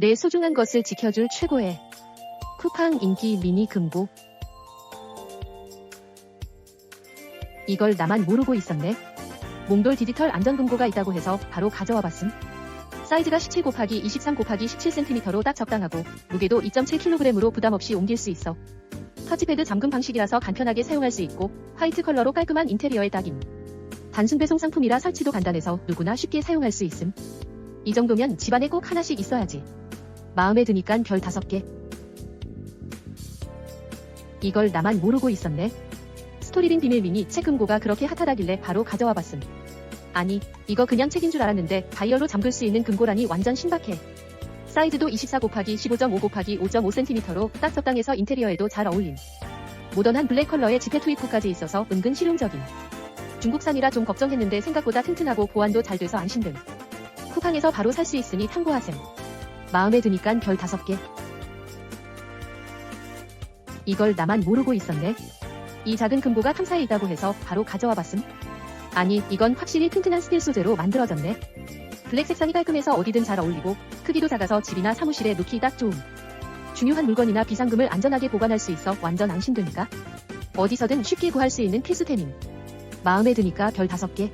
내 소중한 것을 지켜줄 최고의 쿠팡 인기 미니 금고. 이걸 나만 모르고 있었네. 몽돌 디지털 안전금고가 있다고 해서 바로 가져와 봤음. 사이즈가 17 곱하기 23 곱하기 17cm로 딱 적당하고 무게도 2.7kg으로 부담 없이 옮길 수 있어. 터치패드 잠금 방식이라서 간편하게 사용할 수 있고 화이트 컬러로 깔끔한 인테리어에 딱임. 단순 배송 상품이라 설치도 간단해서 누구나 쉽게 사용할 수 있음. 이 정도면 집안에 꼭 하나씩 있어야지. 마음에 드니깐 별 5개. 이걸 나만 모르고 있었네. 스토리빈 비밀 미니 책 금고가 그렇게 핫하다길래 바로 가져와 봤음. 아니, 이거 그냥 책인 줄 알았는데 다이얼로 잠글 수 있는 금고라니 완전 신박해. 사이즈도 24 곱하기 15.5 곱하기 5.5cm로 딱 적당해서 인테리어에도 잘 어울림. 모던한 블랙 컬러의 지폐 투입구까지 있어서 은근 실용적임. 중국산이라 좀 걱정했는데 생각보다 튼튼하고 보안도 잘 돼서 안심됨. 쿠팡에서 바로 살 수 있으니 참고하셈. 마음에 드니깐 별 5개. 이걸 나만 모르고 있었네. 이 작은 금고가 탐사에 있다고 해서 바로 가져와 봤음. 아니, 이건 확실히 튼튼한 스틸 소재로 만들어졌네. 블랙 색상이 깔끔해서 어디든 잘 어울리고 크기도 작아서 집이나 사무실에 놓기 딱 좋음. 중요한 물건이나 비상금을 안전하게 보관할 수 있어 완전 안심됩니다. 어디서든 쉽게 구할 수 있는 필수템임. 마음에 드니까 별 5개.